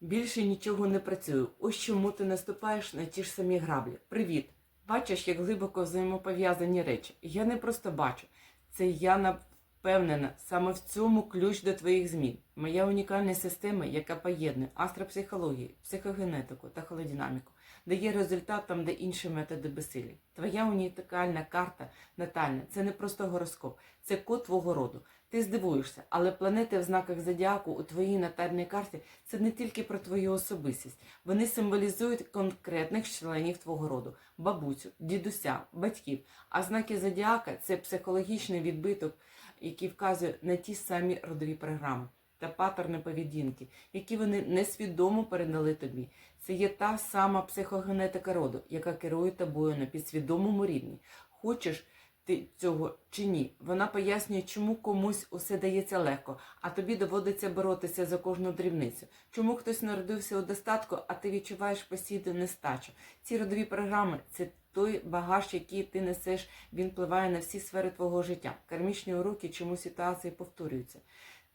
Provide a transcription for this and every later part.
Більше нічого не працюю. Ось чому ти наступаєш на ті ж самі граблі. Привіт! Бачиш, як глибоко взаємопов'язані речі. Я не просто бачу. Це я впевнена саме в цьому ключ до твоїх змін. Моя унікальна система, яка поєднує астропсихологію, психогенетику та холодинаміку, дає результат там, де інші методи безсилі. Твоя унікальна карта натальна це не просто гороскоп, це код твого роду. Ти здивуєшся, але планети в знаках зодіаку у твоїй натальній карті це не тільки про твою особистість. Вони символізують конкретних членів твого роду: бабусю, дідуся, батьків. А знаки зодіака це психологічний відбиток, який вказує на ті самі родові програми та паттерни поведінки, які вони несвідомо передали тобі. Це є та сама психогенетика роду, яка керує тобою на підсвідомому рівні. Хочеш ти цього чи ні? Вона пояснює, чому комусь усе дається легко, а тобі доводиться боротися за кожну дрібницю. Чому хтось народився у достатку, а ти відчуваєш постійну нестачу? Ці родові програми це той багаж, який ти несеш, він впливає на всі сфери твого життя. Кармічні уроки, чому ситуації повторюються.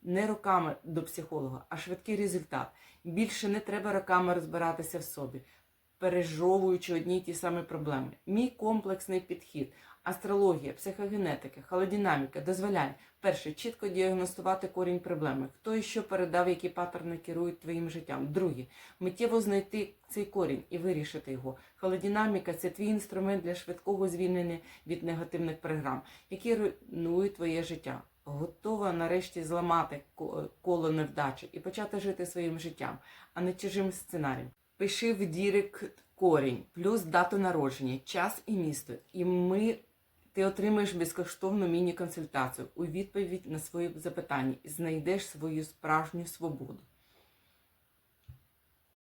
Не роками до психолога, а швидкий результат. Більше не треба роками розбиратися в собі, пережовуючи одні й ті самі проблеми. Мій комплексний підхід, астрологія, психогенетика, холодинаміка дозволяє перше чітко діагностувати корінь проблеми, хто і що передав, які паттерни керують твоїм життям. Друге, миттєво знайти цей корінь і вирішити його. Холодинаміка це твій інструмент для швидкого звільнення від негативних програм, які руйнують твоє життя. Готова нарешті зламати ко- коло невдачі і почати жити своїм життям, а не чужим сценарієм. Пиши в дірект корінь, плюс дату народження, час і місто. І ми ти отримаєш безкоштовну міні-консультацію у відповідь на свої запитання і знайдеш свою справжню свободу.